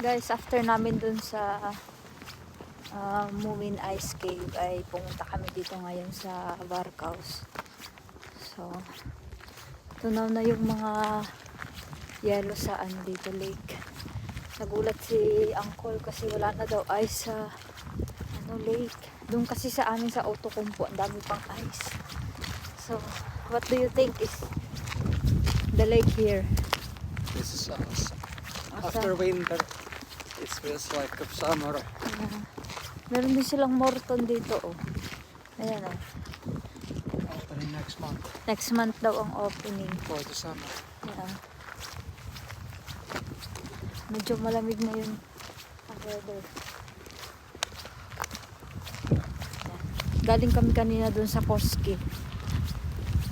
Guys, after namin dun sa uh, Moomin Ice Cave ay pumunta kami dito ngayon sa Barcaus. So, tunaw na yung mga yellow sa ano dito lake. Nagulat si Uncle kasi wala na daw ice sa ano lake. Doon kasi sa amin sa Otokumpo, ang dami pang ice. So, what do you think is the lake here? This is uh, s- Asa- after winter. It feels like a summer. Ah, meron din silang Morton dito, oh. Ayan, oh. Opening next month Next month daw ang opening. for the summer. Ayan. Medyo malamig na yun ang weather. Galing kami kanina dun sa Koski.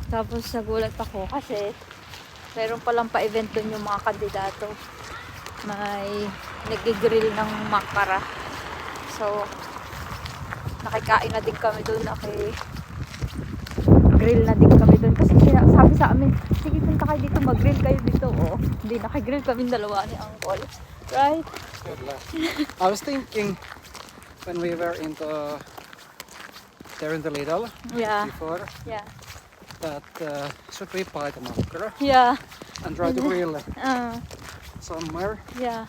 Tapos nagulat ako kasi meron palang pa-event dun yung mga kandidato. May nagigrill ng makara. So, nakikain na din kami dun. Naki grill na din kami dun. Kasi sabi sa amin, sige punta kayo dito, mag-grill kayo dito. Oh, hindi nakigrill kami dalawa ni Uncle. Right? Good luck. I was thinking when we were in the there in the Lidl Yeah. before Yeah. that uh, should we buy the marker Yeah. and try to grill Uh, somewhere. yeah.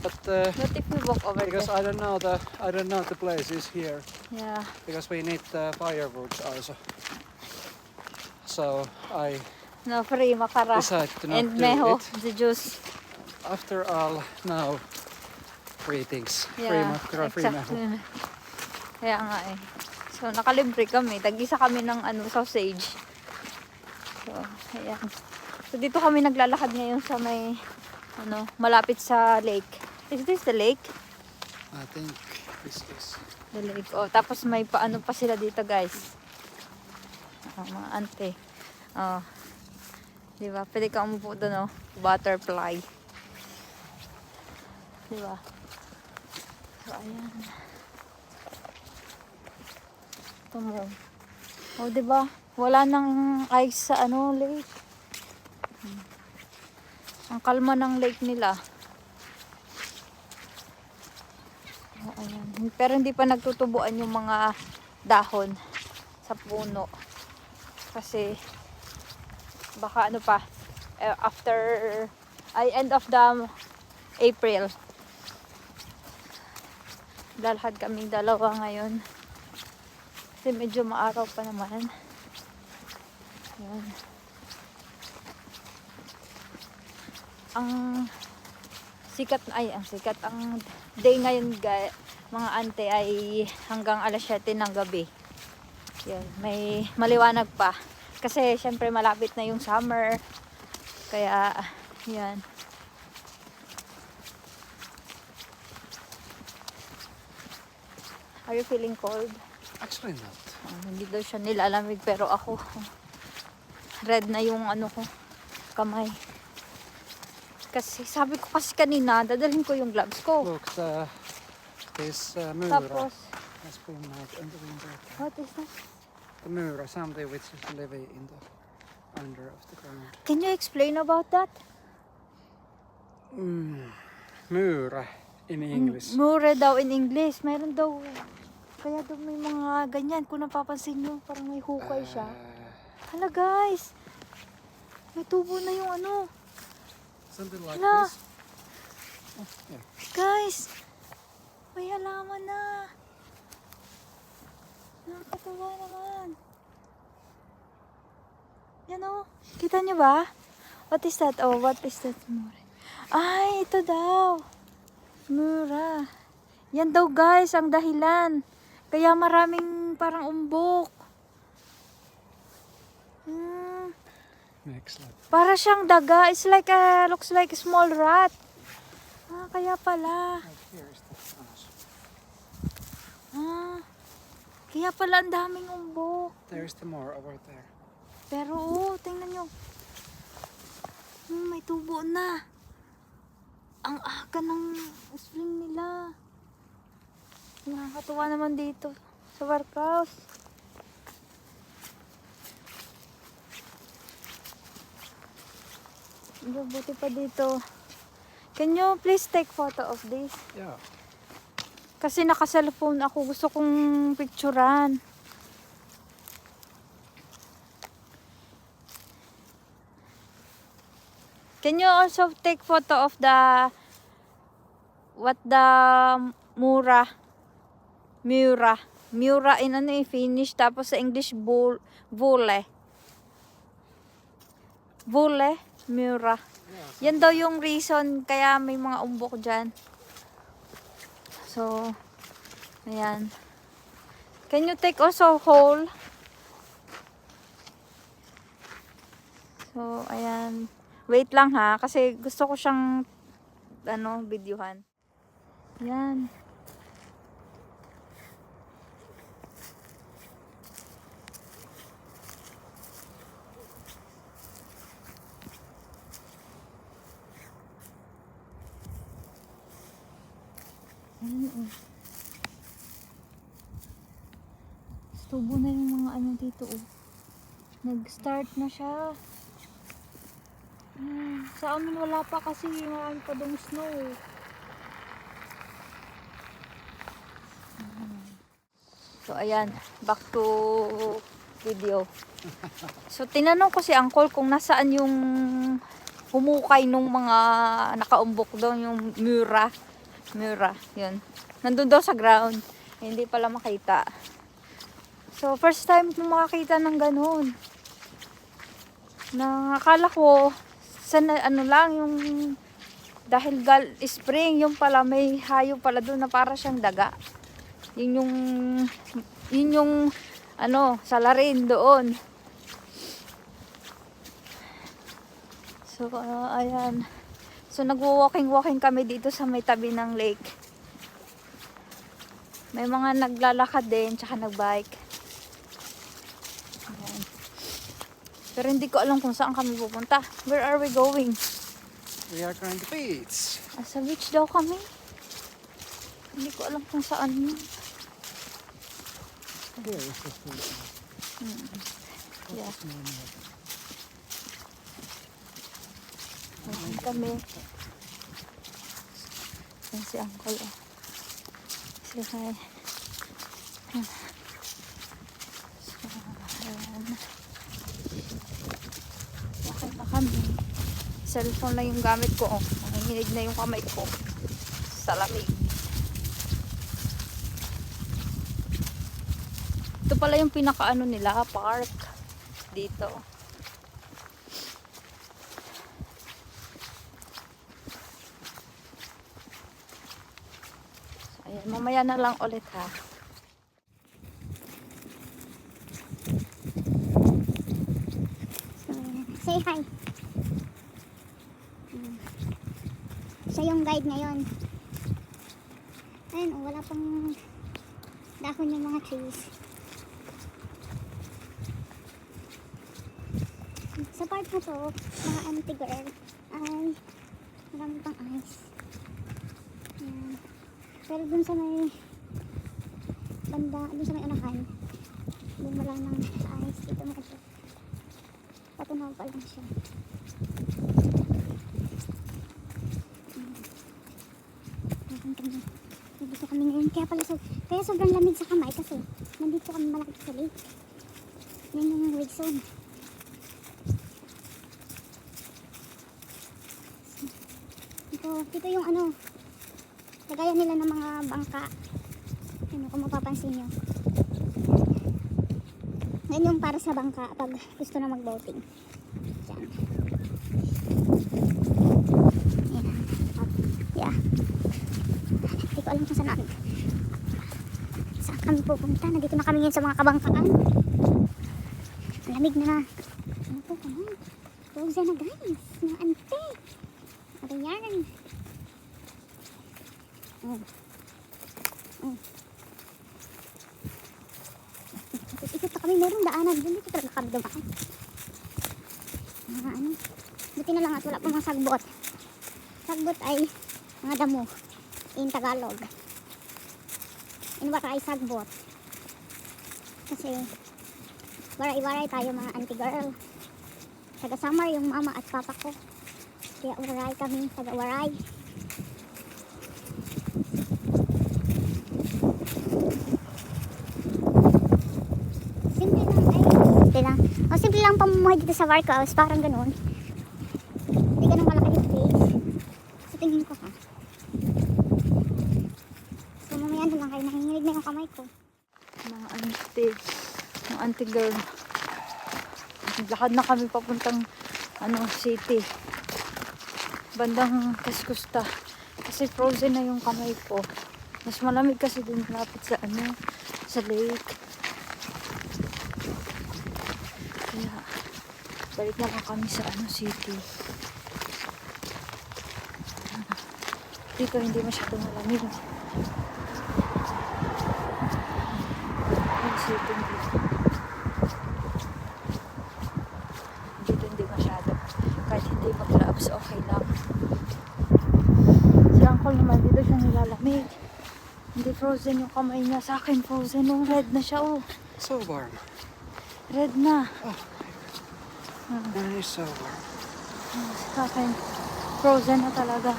But uh, What if we walk over because there? I don't know the I don't know the place is here Yeah. because we need the firewood also. So I No, free makara. decided to not And do meho, it. the juice. After all, now free things, free Yeah. makara, free meho. exactly. Kaya nga eh. So, nakalibre kami. Tag-isa kami ng ano, sausage. So, ayan. So, dito kami naglalakad ngayon sa may, ano, malapit sa lake. Is this the lake? I think this is The lake. Oh, tapos may paano pa sila dito, guys. Ah, mga ante. Oh. Di ba? Pwede ka umupo doon, oh. Butterfly. Di ba? So, ayan. Ito mo. Oh, di ba? Wala nang ice sa ano, lake. Hmm. Ang kalma ng lake nila. Oh, ayan. Pero hindi pa nagtutubuan yung mga dahon sa puno. Kasi baka ano pa eh, after ay end of the April. Lalakad kami dalawa ngayon. Kasi medyo maaraw pa naman. Ayan. Ang sikat ay ang sikat ang day ngayon ga, mga ante ay hanggang alas 7 ng gabi. Yan, may maliwanag pa. Kasi syempre malapit na yung summer. Kaya yan. Are you feeling cold? actually not. Ah, hindi daw siya nilalamig pero ako red na yung ano ko kamay. Kasi sabi ko kasi kanina dadalhin ko yung gloves ko. Look, the, this uh, Mura Tapos, has been out in the winter. what is that? The Mura, something which is living in the under of the ground. Can you explain about that? Mm. Mura in English. Mure daw in English. Meron daw. Kaya daw may mga ganyan. Kung napapansin nyo, parang may hukay siya. Uh, Hala guys. May tubo na yung ano. something like Hala. this. Oh, yeah. Guys. May halaman na. Nakakatawa naman. Yan o. Kita nyo ba? What is that? Oh, what is that? Mure. Ay, ito daw. Mura. Yan daw guys, ang dahilan. Kaya maraming parang umbok. Hmm. Next slide. Para siyang daga. It's like a, looks like a small rat. Ah, kaya pala. Right here is the house. Ah, kaya pala ang daming umbok. There's the more over there. Pero oo, tingnan nyo. Hmm, may tubo na. Ang aga ng spring nila. Nakakatuwa naman dito sa Warcaus. Buti pa dito. Can you please take photo of this? Yeah. Kasi naka-cellphone ako. Gusto kong picturean. Can you also take photo of the what the mura? Mura. Mura in ano eh Finnish. Tapos sa English bul vule. Vule mura. Yan daw yung reason kaya may mga umbok dyan so ayan. Can you take also whole so ayan. Wait lang ha kasi gusto ko siyang ano videohan. Yan Ayun, oh. Tubo na yung mga ano dito, oh. Nag-start na siya. Hmm, sa amin wala pa kasi marami pa dong snow. So, ayan. Back to video. So, tinanong ko si Uncle kung nasaan yung humukay nung mga nakaumbok doon, yung mura. Mura, yun. Nandun daw sa ground. Hindi pala makita. So, first time ko makakita ng ganun. Na akala ko, sana, ano lang, yung dahil gal spring, yung pala may hayo pala doon na para siyang daga. Yun yung, yun yung, ano, salarin doon. So, ah, ayan. So, nagwo-walking-walking kami dito sa may tabi ng lake. May mga naglalakad din, tsaka nagbike. Ayan. Pero hindi ko alam kung saan kami pupunta. Where are we going? We are going to beach. Ah, sa beach daw kami. Hindi ko alam kung saan yun. Is the food. Yeah. Ayan kami. Yan si Uncle. Oh. Say hi. So, ayan. Okay na kami. Cellphone lang yung gamit ko. Oh. Nanginginig na yung kamay ko. Sa. Ito pala yung pinakaano nila, park. Dito. Ayan, mamaya na lang ulit ha. Say hi. Siya yung guide ngayon. Ayun, oh, wala pang dahon yung mga trees. Sa part na to, mga auntie girl, ay marami pang ice. Ayan. Pero dun sa may banda, dun sa may unahan, dun wala nang ice. Dito kasi patunaw pa lang siya. Nandito kami ngayon. Kaya pala so, kaya sobrang lamig sa kamay kasi nandito kami malapit sa lake. Yan yung reason. Ito, ito yung ano, lagayan nila ng mga bangka. Ano kung mapapansin nyo. Yan yung para sa bangka pag gusto na mag-boating. Yan. Yeah. Hindi ko alam kung saan, saan kami pupunta. Nandito na kami ngayon sa mga kabangkaan. Ang lamig na. Ano to? Ano? Frozen na guys. Mga ante. Ano yan? Oh. Oh. Ikot kami, merong daanan. Doon dito talaga kami dumaan. Mga ano, buti na lang at wala pang mga sagbot. Sagbot ay mga damo in Tagalog. In Waray sagbot. Kasi waray-waray tayo mga auntie girl. Taga summer yung mama at papa ko. Kaya waray kami, taga bumuhay dito sa Varcouse, parang ganun. Hindi ganun malaki yung place. Sa tingin ko ha. So mamaya na lang kayo, nanginginig na yung kamay ko. mga auntie, mga auntie girl. Naglakad na kami papuntang ano, city. Bandang Kaskusta. Kasi frozen na yung kamay ko. Mas malamig kasi din malapit sa ano, sa lake. Balik na lang kami sa ano, city. Dito hindi masyadong malamig. Ang city dito. Dito hindi masyado. Kahit hindi mag-gloves, okay lang. Si Uncle naman, dito siya nilalamig. Hindi frozen yung kamay niya. Sa akin, frozen yung red na siya, oh. So warm. Red na. It is so warm. Sa akin, frozen na talaga.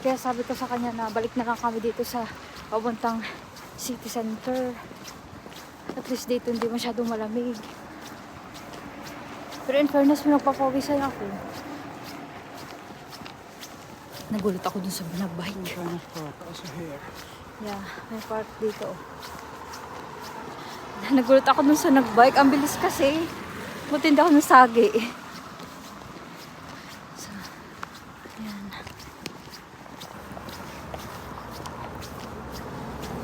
Kaya sabi ko sa kanya na balik na lang kami dito sa pabuntang city center. At least dito hindi masyadong malamig. Pero in fairness, nagpapawisan ako. Nagulat ako dun sa I'm nagbike. trying to park also here. Yeah, may park dito. Nagulat ako dun sa nagbike. Ang bilis kasi. Hindi ako nasagi. So, ayan.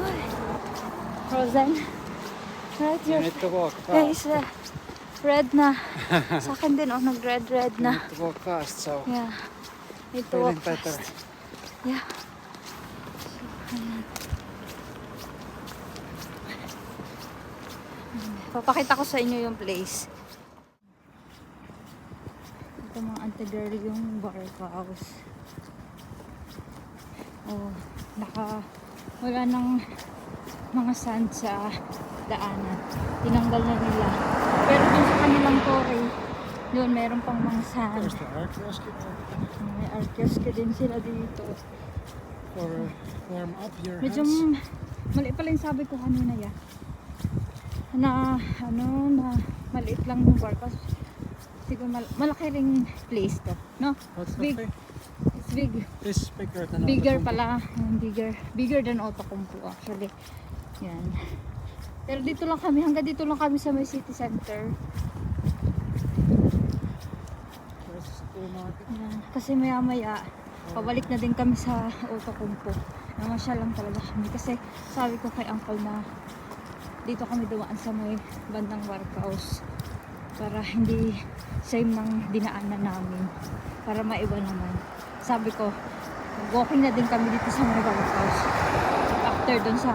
Ay. Frozen. Right, You need to walk face fast. uh, red na. Sa akin din, oh, nag-red-red You na. need to walk fast, so Yeah. Need to walk better. fast. Yeah. So, ayan. Papakita ko sa inyo yung place. Ito mga anti-girl yung bar house. Oh, naka wala nang mga sand sa daanan. Tinanggal na nila. Pero dun sa kanilang tore, yun, meron pang mga sand. There's the archaeology May arkeoske din sila dito. for warm up your Medyo mali pala yung sabi ko kanina ya. Na ano na maliit lang yung bar kasi siguro mal- malaki ring place to. No? What's big. the? It's big. Is bigger than Bigger pala. Yung bigger. Bigger than Otokumpu actually. Yan. Pero dito lang kami. Hanggang dito lang kami sa may city center. Yan. Kasi maya maya, pabalik na din kami sa Otokumpo. Namasya lang talaga kami. Kasi sabi ko kay uncle na dito kami dumaan sa may bandang workhouse para hindi same ng dinaanan namin. Para maiba naman. Sabi ko, walking na din kami dito sa may workhouse. After dun sa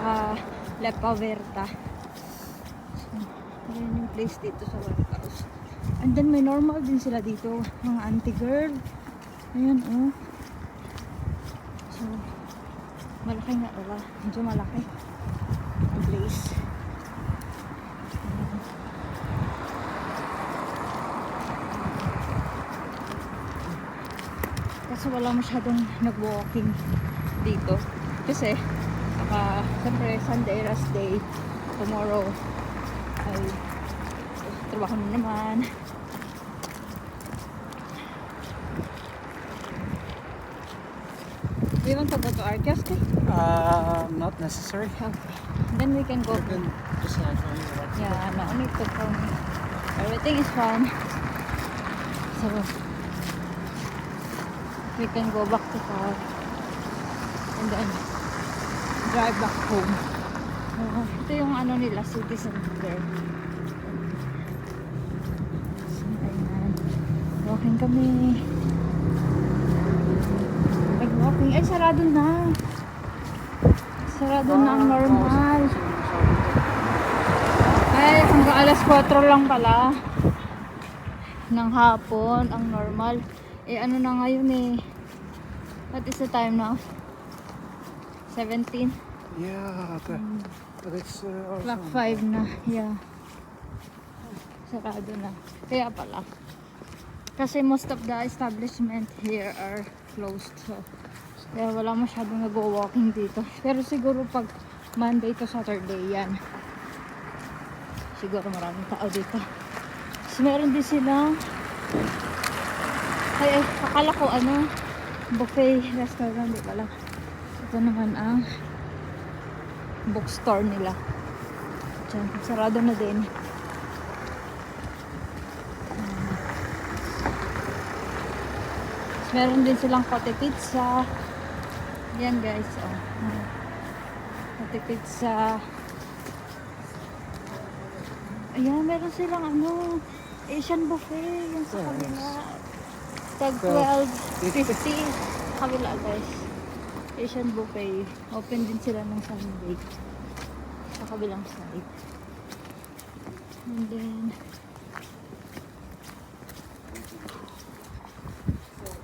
Lepa Verta. So, yun yung place dito sa workhouse. And then may normal din sila dito, mga auntie girl. Ayan, oh. So, malaki nga wala. Medyo malaki. Ang place. Ayan. Kasi wala masyadong nag-walking dito. Kasi, saka, siyempre, Sunday, rest day. Tomorrow, ay trabaho na naman. Do you want to go to our? Uh, not necessary. Okay. Then we can go. You can want to Yeah, no need to phone. Everything is fine. So, we can go back to car. And then, drive back home. Uh, ito yung ano nila, city center. So, ayan. Walking kami. Nag-walking. Ay, sarado na. Sarado na ang normal. Ay, hanggang alas 4 lang pala. Ng hapon, ang normal. Eh, ano na ngayon eh. What is the time now? 17? Yeah, the, but it's uh, also Clock 5 na. Yeah. Sarado na. Kaya pala. Kasi most of the establishment here are closed. So, kaya wala masyadong nag-walking dito. Pero siguro pag Monday to Saturday yan. Siguro maraming tao dito. So, meron din silang ay, ay, akala ko ano buffet restaurant, di pala. Ito naman ang bookstore nila. Diyan, sarado na din. Hmm. Meron din silang kote pizza. Yan guys, oh. Kote pizza. Ayan, meron silang ano, Asian buffet. Yan sa Oh, kanila. Tag Twelve 12.50. Kabila guys. Asian buffet. Open din sila ng Sunday. Sa kabilang side. And then,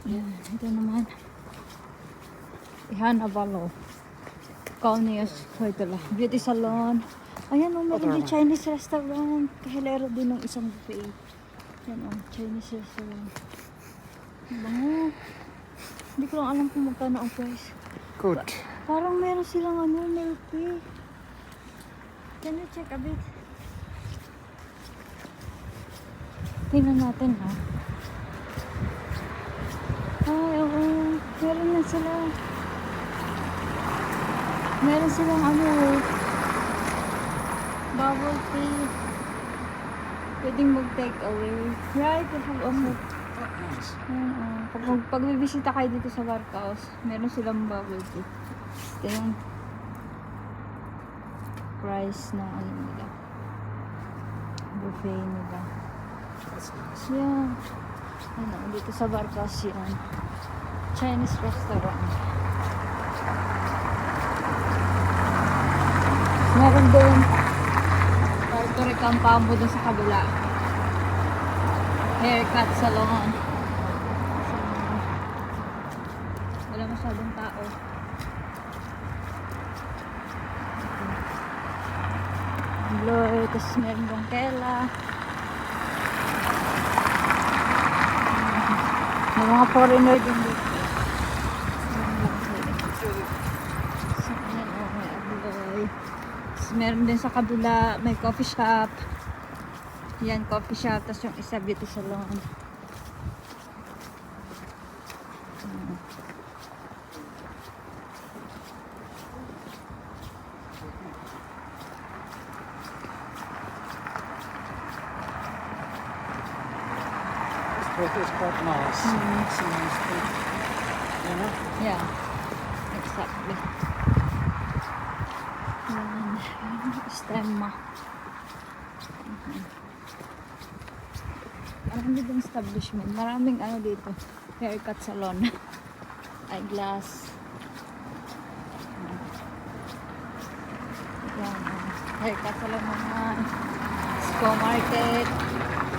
yan, ito naman. Ihan Avalo. Kaunias. So, ito lang. Beauty salon. Ayan o, meron din. Chinese restaurant. Kahilero din ng isang buffet. Yan o, Chinese restaurant. Ang Bango. Hindi ko lang alam kung magkano ang price. Good. Parang meron silang ano, milk tea. Can you check a bit? Tingnan natin ha. Ay, oo. Meron na sila. Meron silang ano, bubble tea. Pwedeng mag-take away. Right, they have also Ayan, oh. Kapag pag bibisita kayo dito sa Barcaos, meron silang bubble tea. Ito yung price ng ano nila. Buffet nila. That's nice. Yan. Ano, dito sa Barcaos yan. Chinese restaurant. Meron din Puerto Rican Pambo dun sa kabila. Haircut salon. So, wala masyadong tao. Bloy, tapos meron bang kela. May mga foreigner din dito. Oh, may abloy. Tapos meron din sa kabila, may coffee shop. Yan, coffee shop. Tapos yung isa, beauty salon. Place is quite nice. Mm. It's a nice place. You know? Yeah, exactly. Yan, stemma. Marami din establishment. Maraming ano dito. Haircut salon. Eyeglass. Yan. oh. Haircut salon naman. Sco market.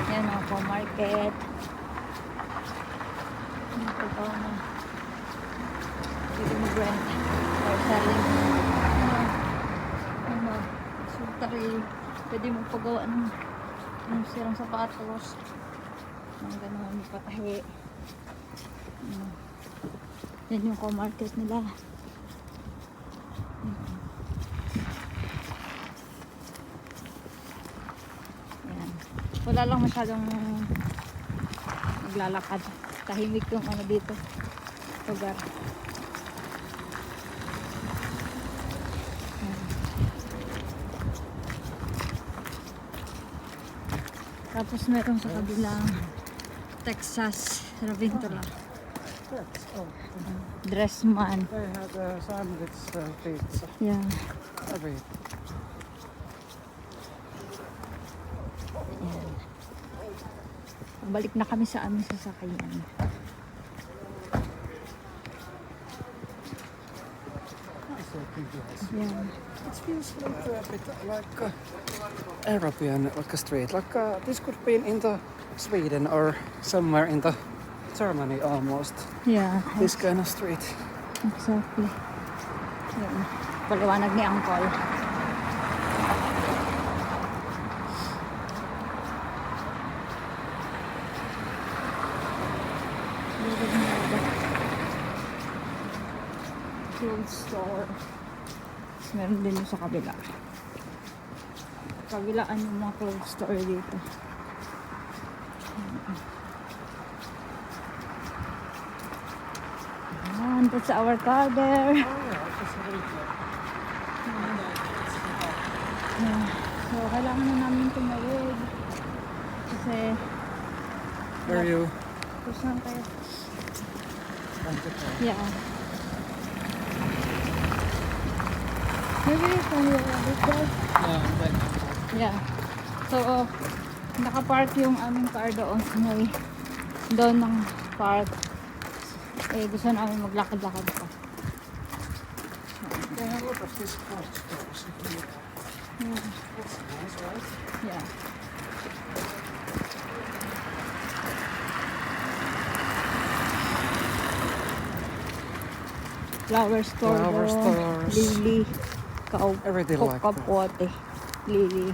Yan o, oh, market. Ito pa na. Dito mo rent or selling ano, ano, sultary. Pwede mo pagawa ng ng sirang sapatos. Mga ganun, patahi. Ano. Yan yung co-market nila. Yan. Wala lang masyadong naglalakad. Tahimik yung ano dito. Lugar. Tapos meron sa kabilang Texas Ravintola. Oh, Dressman. they had a sandwich uh, pizza. Yeah. Every Yan. Balik na kami sa aming sasakyan. Yan. It feels like a bit like uh, European like a street. Like uh, this could be in the Sweden or somewhere in the Germany almost. Yeah. This kind of street. Exactly. Yan. Paliwanag ni Uncle. Clothes store. Meron din sa kabila. Kabilaan yung mga clothes store dito. And that's our car there. Oh. So, kailangan na namin tumawid. Kasi, Where are you? kayo? Thank you. Yeah. Maybe you can hear a bit there. Yeah, back. Yeah. Nakapark yung aming car doon sa may doon ng park. Eh, gusto namin maglakad-lakad pa. Yeah, look at this stores. Yeah. That's nice, right? yeah. Flower store Flower stores. Lily. Everything like that. Lily.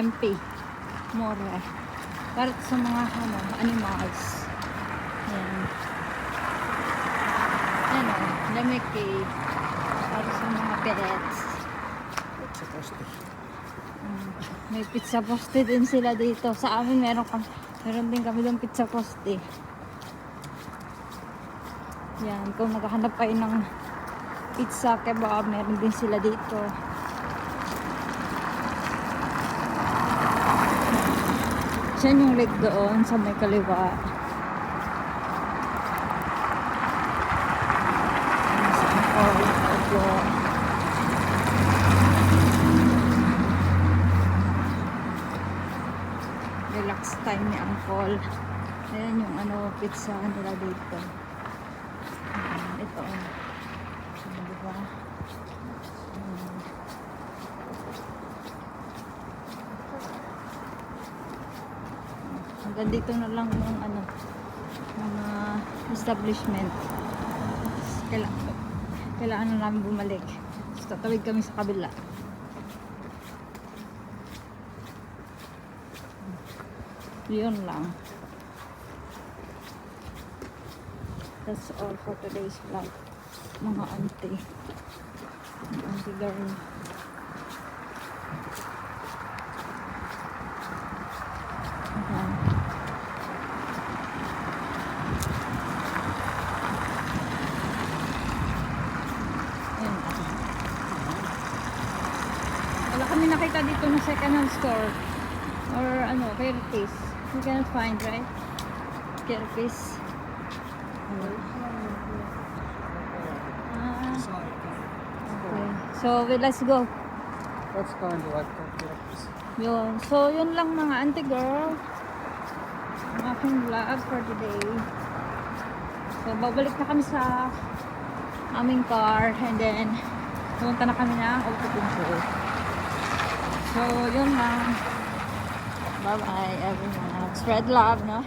Lempi. More. Para sa mga ano, animals. Yan. Ano, lemiki. Para sa mga pets. It's supposed to. Mm, May pizza poste din sila dito. Sa amin meron kami, meron din kami ng pizza poste. Yan, kung naghahanap kayo ng pizza kebab, meron din sila dito. Siya yung lake doon sa may kaliwa. Relax time ni Uncle. Ayan yung ano, pizza nila dito. Ayan, ito. Ayan, diba? Ayan. Hanggang dito na lang yung ano, mga establishment. Kailangan, kailangan na namin bumalik. Tapos tatawid kami sa kabila. Yun lang. That's all for today's vlog. Mga auntie. Mga auntie girl. Ayan. Ayan. Nakita dito na second hand store or ano, Curtis. You cannot find, right? Curtis. Ah, okay. So, we- let's go. That's kind of like that. Yes. Yun. So, yun lang mga auntie girl. Ang aking vlog for today. So, babalik na kami sa aming car and then pumunta na kami ng Otopunso. So, yun lang. Bye-bye everyone. Spread love, no?